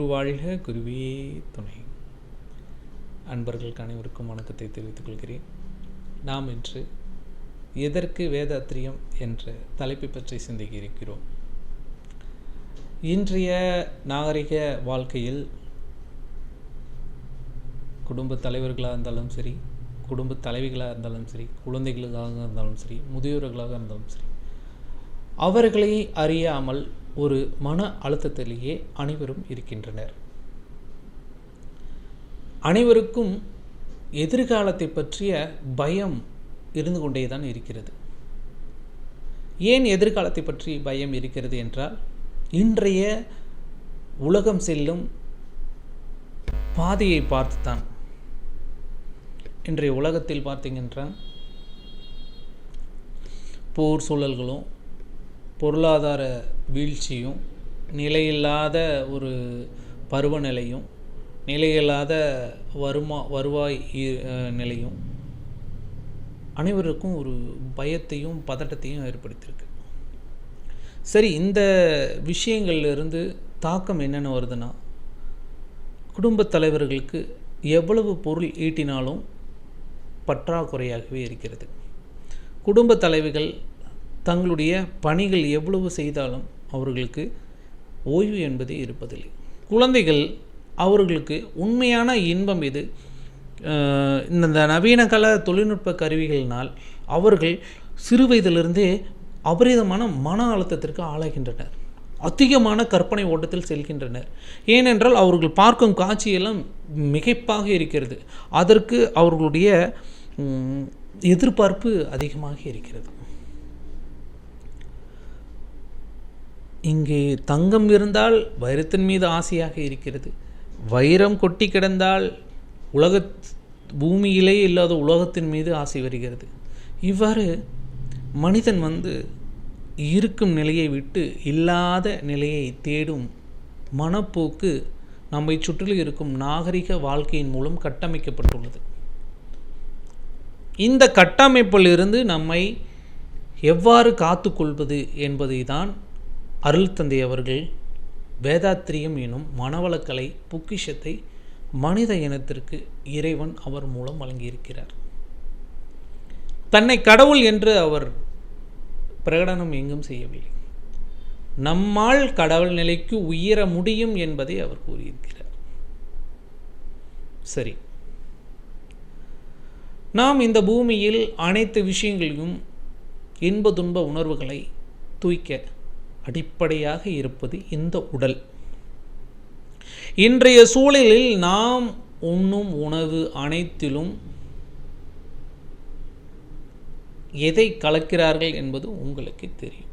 குரு வாழ்க குருவே துணை. அன்பர்களுக்கு அனைவருக்கும் வணக்கத்தை தெரிவித்துக் கொள்கிறேன். நாம் இன்று எதற்கு வேதாத்திரியம் என்ற தலைப்பை பற்றி சிந்திக்க இருக்கிறோம். இன்றைய நாகரிக வாழ்க்கையில் குடும்ப தலைவர்களாக இருந்தாலும் சரி குடும்ப தலைவிகளாக இருந்தாலும் சரி குழந்தைகளுக்காக இருந்தாலும் சரி முதியோர்களாக இருந்தாலும் சரி அவர்களை அறியாமல் ஒரு மன அழுத்தத்திலேயே அனைவரும் இருக்கின்றனர். அனைவருக்கும் எதிர்காலத்தை பற்றிய பயம் இருந்து கொண்டே தான் இருக்கிறது. ஏன் எதிர்காலத்தை பற்றி பயம் இருக்கிறது என்றால் இன்றைய உலகம் செல்லும் பாதையை பார்த்துத்தான். இன்றைய உலகத்தில் பார்த்தீங்கன்றால் போர் சூழல்களும் பொருளாதார வீழ்ச்சியும் நிலையில்லாத ஒரு பருவநிலையும் நிலையில்லாத வருமா வருவாய் நிலையும் அனைவருக்கும் ஒரு பயத்தையும் பதட்டத்தையும் ஏற்படுத்தியிருக்கு. சரி இந்த விஷயங்கள்லேருந்து தாக்கம் என்னென்ன வருதுன்னா குடும்பத் தலைவர்களுக்கு எவ்வளவு பொருள் ஈட்டினாலும் பற்றாக்குறையாகவே இருக்கிறது. குடும்பத் தலைவிகள் தங்களுடைய பணிகள் எவ்வளவு செய்தாலும் அவர்களுக்கு ஓய்வு என்பதே இருப்பதில்லை. குழந்தைகள் அவர்களுக்கு உண்மையான இன்பம் இது இந்த நவீன கால தொழில்நுட்ப கருவிகளினால் அவர்கள் சிறு வயதிலிருந்தே அபரிதமான மன அழுத்தத்திற்கு ஆளாகின்றனர். அதிகமான கற்பனை ஓட்டத்தில் செல்கின்றனர். ஏனென்றால் அவர்கள் பார்க்கும் காட்சியெல்லாம் மிகைப்பாக இருக்கிறது. அதற்கு அவர்களுடைய எதிர்பார்ப்பு அதிகமாக இருக்கிறது. இங்கே தங்கம் இருந்தால் வைரத்தின் மீது ஆசையாக இருக்கிறது. வைரம் கொட்டி கிடந்தால் உலக பூமியிலே இல்லாத உலகத்தின் மீது ஆசை வருகிறது. இவ்வாறு மனிதன் வந்து இருக்கும் நிலையை விட்டு இல்லாத நிலையை தேடும் மனப்போக்கு நம்மை சுற்றிலும் இருக்கும் நாகரிக வாழ்க்கையின் மூலம் கட்டமைக்கப்பட்டுள்ளது. இந்த கட்டமைப்பிலிருந்து நம்மை எவ்வாறு காத்துக்கொள்வது என்பதை தான் அருள் தந்தை அவர்கள் வேதாத்திரியம் எனும் மனவளக்கலை பொக்கிஷத்தை மனித இனத்திற்கு இறைவன் அவர் மூலம் வழங்கியிருக்கிறார். தன்னை கடவுள் என்று அவர் பிரகடனம் எங்கும் செய்யவில்லை. நம்மால் கடவுள் நிலைக்கு உயர முடியும் என்பதை அவர் கூறியிருக்கிறார். சரி. நாம் இந்த பூமியில் அனைத்து விஷயங்களையும் இன்ப துன்ப உணர்வுகளை தூய்க்க அடிப்படையாக இருப்பது இந்த உடல். இன்றைய சூழலில் நாம் உண்ணும் உணவு அனைத்திலும் எதை கலக்கிறார்கள் என்பது உங்களுக்கு தெரியும்.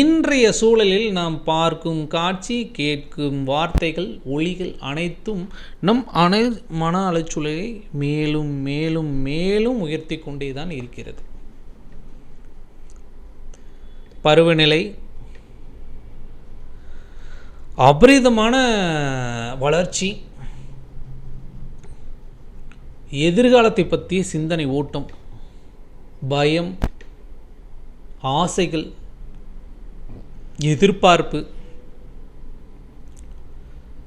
இன்றைய சூழலில் நாம் பார்க்கும் காட்சி கேட்கும் வார்த்தைகள் ஒளிகள் அனைத்தும் நம் அனை மன அலைச்சூழலை மேலும் மேலும் மேலும் உயர்த்தி கொண்டே தான் இருக்கிறது. பருவநிலை அபரிதமான வளர்ச்சி எதிர்காலத்தை பற்றிய சிந்தனை ஓட்டம் பயம் ஆசைகள் எதிர்பார்ப்பு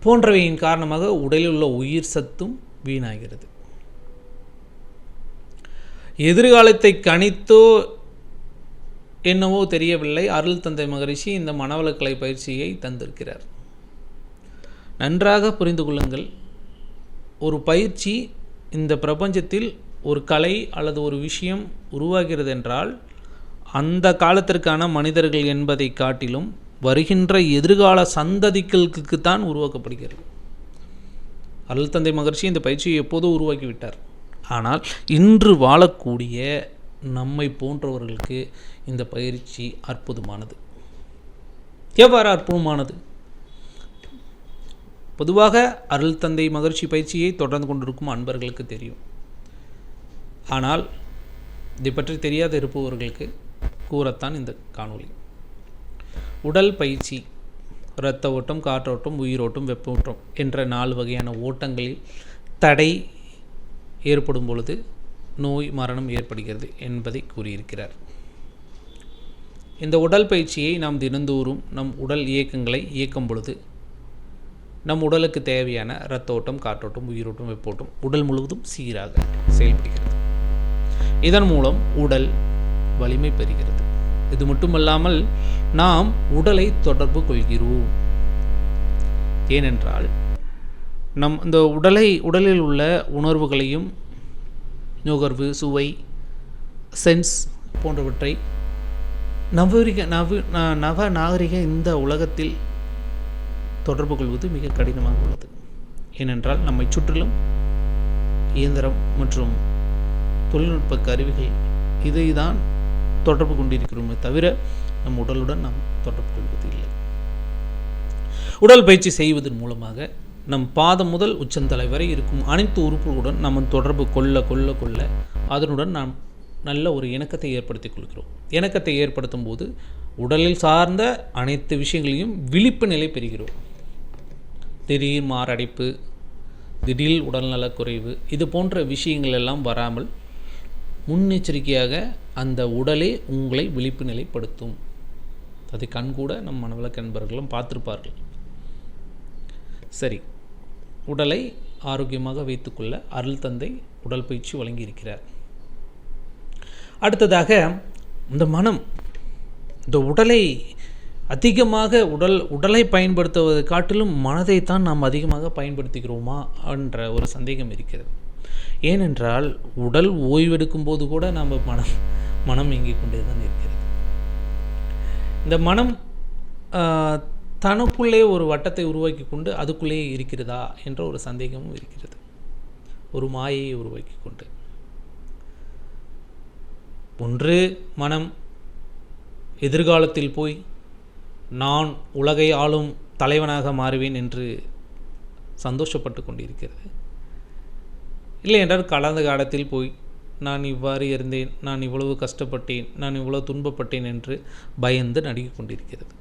போன்றவையின் காரணமாக உடலில் உள்ள உயிர் சத்தும் வீணாகிறது. எதிர்காலத்தை கணித்தோ என்னவோ தெரியவில்லை. அருள் தந்தை மகரிஷி இந்த மனவளக்கலை பயிற்சியை தந்திருக்கிறார். நன்றாக புரிந்து கொள்ளுங்கள். ஒரு பயிற்சி இந்த பிரபஞ்சத்தில் ஒரு கலை அல்லது ஒரு விஷயம் உருவாகிறது என்றால் அந்த காலத்திற்கான மனிதர்கள் என்பதை காட்டிலும் வருகின்ற எதிர்கால சந்ததிகளுக்கு தான் உருவாக்கப்படுகிறது. அருள் தந்தை மகர்ஷி இந்த பயிற்சியை எப்போதோ உருவாக்கிவிட்டார். ஆனால் இன்று வாழக்கூடிய நம்மை போன்றவர்களுக்கு இந்த பயிற்சி அற்புதமானது. எவ்வாறு அற்புதமானது? பொதுவாக அருள் தந்தை மகிழ்ச்சி பயிற்சியை தொடர்ந்து கொண்டிருக்கும் அன்பர்களுக்கு தெரியும். ஆனால் இதை பற்றி தெரியாத இருப்பவர்களுக்கு கூறத்தான் இந்த காணொளி. உடல் பயிற்சி இரத்த ஓட்டம் காற்றோட்டம் உயிரோட்டம் வெப்ப ஓட்டம் என்ற நாலு வகையான ஓட்டங்களில் தடை ஏற்படும் பொழுது நோய் மரணம் ஏற்படுகிறது என்பதை கூறியிருக்கிறார். இந்த உடல் பயிற்சியை நாம் தினந்தோறும் நம் உடல் இயக்கங்களை இயக்கும் பொழுது நம் உடலுக்கு தேவையான இரத்த ஓட்டம் காற்றோட்டம் உயிரோட்டம் வெப்போட்டம் உடல் முழுவதும் சீராக செயல்படுகிறது. இதன் மூலம் உடல் வலிமை பெறுகிறது. இது மட்டுமல்லாமல் நாம் உடலை தொடர்பு கொள்கிறோம். ஏனென்றால் நம் இந்த உடலை உடலில் உள்ள உணர்வுகளையும் நுகர்வு சுவை சென்ஸ் போன்றவற்றை நவரிக நவ நவ நாகரிக இந்த உலகத்தில் தொடர்பு கொள்வது மிக கடினமாக உள்ளது. ஏனென்றால் நம்மை சுற்றிலும் இயந்திரம் மற்றும் தொழில்நுட்ப கருவிகள் இதை தான் தொடர்பு கொண்டிருக்கிறோமே தவிர நம் உடலுடன் நாம் தொடர்பு கொள்வது இல்லை உடல் பயிற்சி செய்வதன் மூலமாக நம் பாதம் முதல் உச்சந்தலை வரை இருக்கும் அனைத்து உறுப்புகளுடன் நம்ம தொடர்பு கொள்ள கொள்ள கொள்ள அதனுடன் நாம் நல்ல ஒரு இணக்கத்தை ஏற்படுத்திக் கொள்கிறோம். இணக்கத்தை ஏற்படுத்தும் போது உடலில் சார்ந்த அனைத்து விஷயங்களையும் விழிப்பு நிலை பெறுகிறோம். திடீர் மாரடைப்பு திடீர் உடல்நலக் குறைவு இது போன்ற விஷயங்கள் எல்லாம் வராமல் முன்னெச்சரிக்கையாக அந்த உடலே உங்களை விழிப்பு நிலைப்படுத்தும். அதை கண்கூட நம் மனவளக்க நண்பர்களும் பார்த்துருப்பார்கள். சரி உடலை ஆரோக்கியமாக வைத்துக்கொள்ள அருள் தந்தை உடல் பயிற்சி வழங்கியிருக்கிறார். அடுத்ததாக இந்த மனம் இந்த உடலை அதிகமாக உடல் உடலை பயன்படுத்துவதை காட்டிலும் மனதை தான் நாம் அதிகமாக பயன்படுத்துகிறோமா என்ற ஒரு சந்தேகம் இருக்கிறது. ஏனென்றால் உடல் ஓய்வெடுக்கும் போது கூட நாம் மனம் மனம் இயங்கிக் கொண்டே தான் இருக்கிறது. இந்த மனம் தனக்குள்ளே ஒரு வட்டத்தை உருவாக்கி கொண்டு அதுக்குள்ளே இருக்கிறதா என்ற ஒரு சந்தேகமும் இருக்கிறது. ஒரு மாயையை உருவாக்கி கொண்டு. ஒன்று மனம் எதிர்காலத்தில் போய் நான் உலகை ஆளும் தலைவனாக மாறுவேன் என்று சந்தோஷப்பட்டு கொண்டிருக்கிறது. இல்லை என்றால் கடந்த காலத்தில் போய் நான் இவ்வாறு இருந்தேன் நான் இவ்வளவு கஷ்டப்பட்டேன் நான் இவ்வளவு துன்பப்பட்டேன் என்று பயந்து நடுங்கிக் கொண்டிருக்கிறது.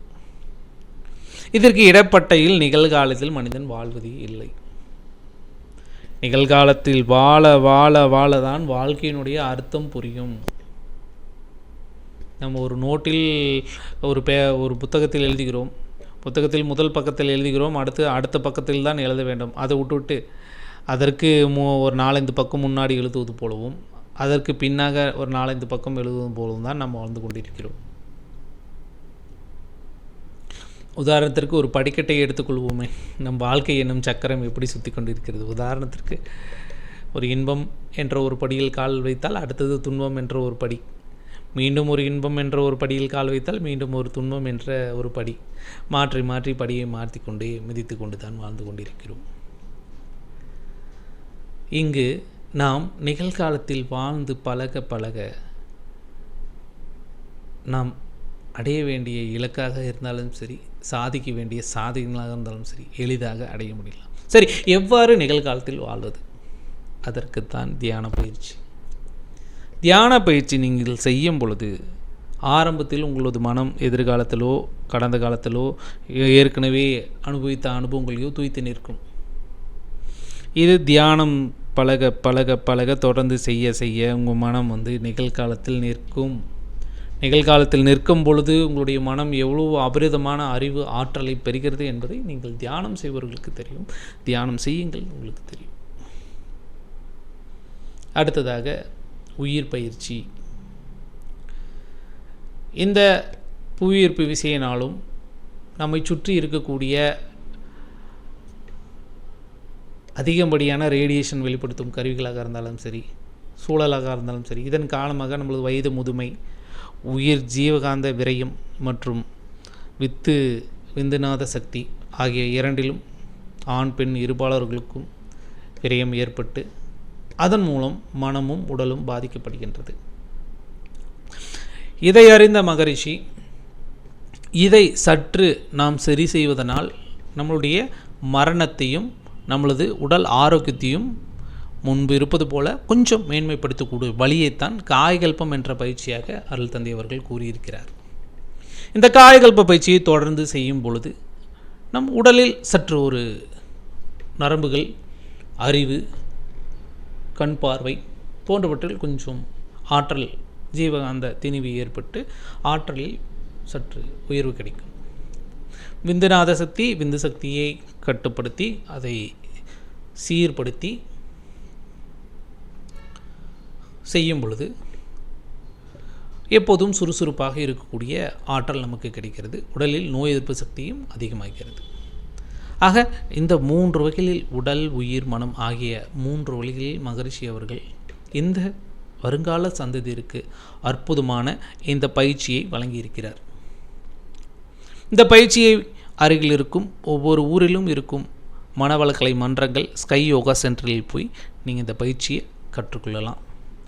இதற்கு இடப்பட்டையில் நிகழ்காலத்தில் மனிதன் வாழ்வது இல்லை. நிகழ்காலத்தில் வாழ வாழ வாழ தான் வாழ்க்கையினுடைய அர்த்தம் புரியும். நம்ம ஒரு நோட்டில் ஒரு பே ஒரு புத்தகத்தில் எழுதுகிறோம். புத்தகத்தில் முதல் பக்கத்தில் எழுதுகிறோம் அடுத்து அடுத்த பக்கத்தில் தான் எழுத வேண்டும். அதை விட்டுவிட்டு அதற்கு மூ ஒரு நாலஞ்சு பக்கம் முன்னாடி எழுதுவது போலவும் அதற்கு பின்னாக ஒரு நாலஞ்சு பக்கம் எழுதுவது போலவும் தான் நம்ம வாழ்ந்து கொண்டிருக்கிறோம். உதாரணத்திற்கு ஒரு படிக்கட்டை எடுத்துக்கொள்வோமே. நம் வாழ்க்கை என்னும் சக்கரம் எப்படி சுற்றி கொண்டிருக்கிறது? உதாரணத்திற்கு ஒரு இன்பம் என்ற ஒரு படியில் கால் வைத்தால் அடுத்தது துன்பம் என்ற ஒரு படி. மீண்டும் ஒரு இன்பம் என்ற ஒரு படியில் கால் வைத்தால் மீண்டும் ஒரு துன்பம் என்ற ஒரு படி. மாற்றி மாற்றி படியை மாற்றி கொண்டே மிதித்து கொண்டு தான் வாழ்ந்து கொண்டிருக்கிறோம். இங்கு நாம் நிகழ்காலத்தில் வாழ்ந்து பழக பழக நாம் அடைய வேண்டிய இலக்காக இருந்தாலும் சரி சாதிக்க வேண்டிய சாதனைகளாக இருந்தாலும் சரி எளிதாக அடைய முடியலாம். சரி எவ்வாறு நிகழ்காலத்தில் வாழ்வது? அதற்குத்தான் தியான பயிற்சி. தியான பயிற்சி நீங்கள் செய்யும் பொழுது ஆரம்பத்தில் உங்களது மனம் எதிர்காலத்திலோ கடந்த காலத்திலோ ஏ- ஏற்கனவே அனுபவித்த அனுபவங்களையோ தூய்த்து நிற்கும். இது தியானம் பழக பழக பழக தொடர்ந்து செய்ய செய்ய உங்கள் மனம் வந்து நிகழ்காலத்தில் நிற்கும். நிகழ்காலத்தில் நிற்கும் பொழுது உங்களுடைய மனம் எவ்வளவு அபரிதமான அறிவு ஆற்றலை பெறுகிறது என்பதை நீங்கள் தியானம் செய்பவர்களுக்கு தெரியும். தியானம் செய்யுங்கள் உங்களுக்கு தெரியும். அடுத்ததாக உயிர் பயிற்சி. இந்த புவியீர்ப்பு விசையினாலும் நம்மை சுற்றி இருக்கக்கூடிய அதிகப்படியான ரேடியேஷன் வெளிப்படுத்தும் கருவிகளாக இருந்தாலும் சரி சூழலாக இருந்தாலும் சரி இதன் காரணமாக நம்மளது வயது முதுமை உயிர் ஜீவகாந்த விரயம் மற்றும் வித்து விந்துநாத சக்தி ஆகிய இரண்டிலும் ஆண் பெண் இருபாலர்களுக்கும் விரயம் ஏற்பட்டு அதன் மூலம் மனமும் உடலும் பாதிக்கப்படுகின்றது. இதை அறிந்த மகரிஷி இதை சற்று நாம் சரி செய்வதனால் நம்மளுடைய மரணத்தையும் நம்மளது உடல் ஆரோக்கியத்தையும் முன்பு இருப்பது போல கொஞ்சம் மேன்மைப்படுத்தக்கூடிய வழியைத்தான் காயகல்பம் என்ற பயிற்சியாக அருள் தந்தை அவர்கள் கூறியிருக்கிறார். இந்த காயகல்ப பயிற்சியை தொடர்ந்து செய்யும் பொழுது நம் உடலில் சற்று ஒரு நரம்புகள் அறிவு கண் பார்வை போன்றவற்றில் கொஞ்சம் ஆற்றல் ஜீவகாந்த திணிவு ஏற்பட்டு ஆற்றலில் சற்று உயர்வு கிடைக்கும். விந்துநாத சக்தி விந்து சக்தியை கட்டுப்படுத்தி அதை சீர்படுத்தி செய்யும் பொழுது எப்போதும் சுறுசுறுப்பாக இருக்கக்கூடிய ஆற்றல் நமக்கு கிடைக்கிறது. உடலில் நோய் எதிர்ப்பு சக்தியும் அதிகமாகிறது. ஆக இந்த மூன்று வகைகளில் உடல் உயிர் மனம் ஆகிய மூன்று வழிகளில் மகரிஷி அவர்கள் இந்த வருங்கால சந்ததியிற்கு அற்புதமான இந்த பயிற்சியை வழங்கியிருக்கிறார். இந்த பயிற்சியை அருகில் இருக்கும் ஒவ்வொரு ஊரிலும் இருக்கும் மனவளக்கலை மன்றங்கள் ஸ்கை யோகா சென்டரில் போய் நீங்கள் இந்த பயிற்சியை கற்றுக்கொள்ளலாம்.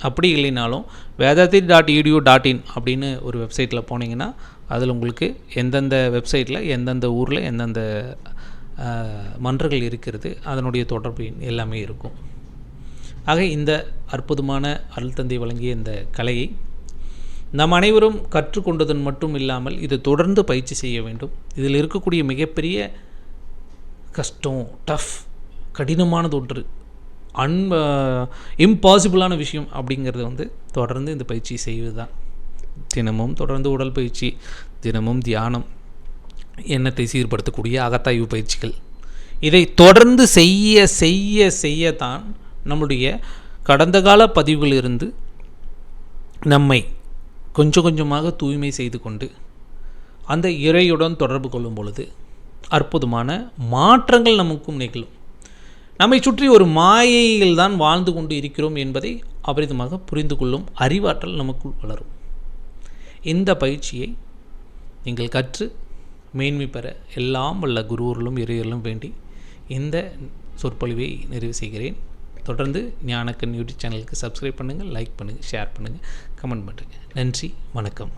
அப்படி இல்லைனாலும் Vethathiri dot edu dot in அப்படின்னு ஒரு வெப்சைட்டில் போனீங்கன்னா அதில் உங்களுக்கு எந்தெந்த வெப்சைட்டில் எந்தெந்த ஊரில் எந்தெந்த மன்றங்கள் இருக்கிறது அதனுடைய தொடர்பு எல்லாமே இருக்கும். ஆக இந்த அற்புதமான அருள் தந்தை வழங்கிய இந்த கலையை நம் அனைவரும் கற்றுக்கொண்டதன் மட்டும் இல்லாமல் இது தொடர்ந்து பயிற்சி செய்ய வேண்டும். இதில் இருக்கக்கூடிய மிகப்பெரிய கஷ்டம் டஃப் கடினமானது ஒன்று அன் இம்பாசிபிளான விஷயம் அப்படிங்கிறது வந்து தொடர்ந்து இந்த பயிற்சி செய்வது தான் தினமும் தொடர்ந்து உடல் பயிற்சி தினமும் தியானம் எண்ணத்தை சீர்படுத்தக்கூடிய அகத்தாய்வு பயிற்சிகள். இதை தொடர்ந்து செய்ய செய்ய செய்யத்தான் நம்முடைய கடந்த கால பதிவுகளிலிருந்து நம்மை கொஞ்சம் கொஞ்சமாக தூய்மை செய்து கொண்டு அந்த இறையுடன் தொடர்பு கொள்ளும் பொழுது அற்புதமான மாற்றங்கள் நமக்கும் நிகழும். நம்மை சுற்றி ஒரு மாயையில் தான் வாழ்ந்து கொண்டு இருக்கிறோம் என்பதை அபரிதமாக புரிந்து கொள்ளும் அறிவாற்றல் நமக்குள் வளரும். இந்த பயிற்சியை நீங்கள் கற்று மேன்மை பெற எல்லாம் வல்ல குருவர்களும் இறையர்களும் வேண்டி இந்த சொற்பொழிவை நிறைவு செய்கிறேன். தொடர்ந்து ஞானக்கன் யூடியூப் சேனலுக்கு சப்ஸ்கிரைப் பண்ணுங்கள் லைக் பண்ணுங்கள் ஷேர் பண்ணுங்கள் கமெண்ட் பண்ணுங்கள் நன்றி வணக்கம்.